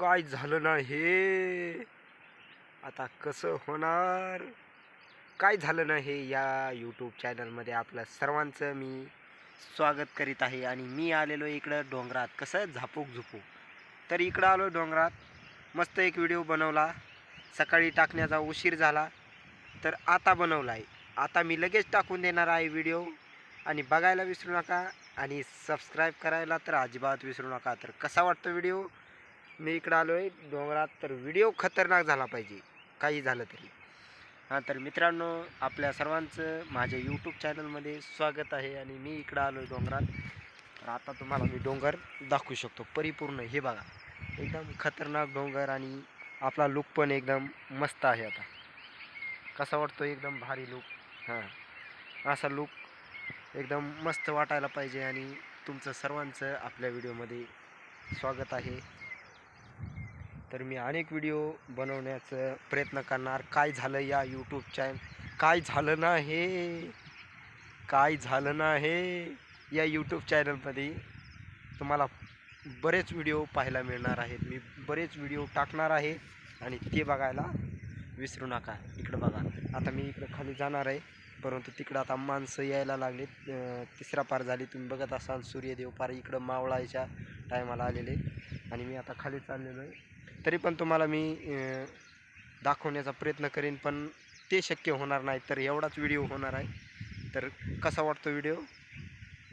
काय झालं ना हे? आता कसं होणार? काय झालं ना हे या यूट्यूब चॅनलमध्ये आपलं सर्वांचं मी स्वागत करीत आहे आणि मी आलेलो इकडं डोंगरात. कसं झापूक झुपूक तर इकडं आलो डोंगरात. मस्त एक व्हिडिओ बनवला. सकाळी टाकण्याचा उशीर झाला. तर आता बनवला आहे आता मी लगेच टाकून देणार आहे व्हिडिओ आणि बघायला विसरू नका. आणि सबस्क्राईब करायला तर अजिबात विसरू नका. तर कसा वाटतो व्हिडिओ मी इकडं आलो आहे डोंगरात तर व्हिडिओ खतरनाक झाला पाहिजे. काही झालं तरी. हां तर मित्रांनो आपल्या सर्वांचं माझ्या यूट्यूब चॅनलमध्ये स्वागत आहे आणि मी इकडं आलो आहे डोंगरात. तर आता तुम्हाला मी डोंगर दाखवू शकतो. परिपूर्ण हे बघा. एकदम खतरनाक डोंगर आणि आपला लुक पण एकदम मस्त आहे आता. कसा वाटतो एकदम भारी लुक हां. असा लुक एकदम मस्त वाटायला पाहिजे आणि तुमचं सर्वांचं आपल्या व्हिडिओमध्ये स्वागत आहे. तर मी अनेक व्हिडिओ बनवण्याचा प्रयत्न करणार. काय झालं या यूट्यूब चॅनल काय झालं ना हे काय झालं ना हे या यूट्यूब चॅनलमध्ये तुम्हाला बरेच व्हिडिओ पाहायला मिळणार आहेत. मी बरेच व्हिडिओ टाकणार आहे आणि ते बघायला विसरू नका. इकडं बघा. आता मी इकडं खाली जाणार आहे. परंतु तिकडं आता माणसं यायला लागलीत. तिसरा पार झाली. तुम्ही बघत असाल सूर्यदेव पार. इकडं मावळायच्या टायमाला आलेले. आणि मी आता खाली चाललेलो आहे. तरी पण तुम्हाला मी दाखवण्याचा प्रयत्न करेन पण ते शक्य होणार नाही तर एवढाच व्हिडिओ होणार आहे. तर कसा वाटतो व्हिडिओ?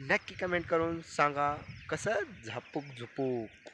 नक्की कमेंट करून सांगा कसं झापूक झुपूक?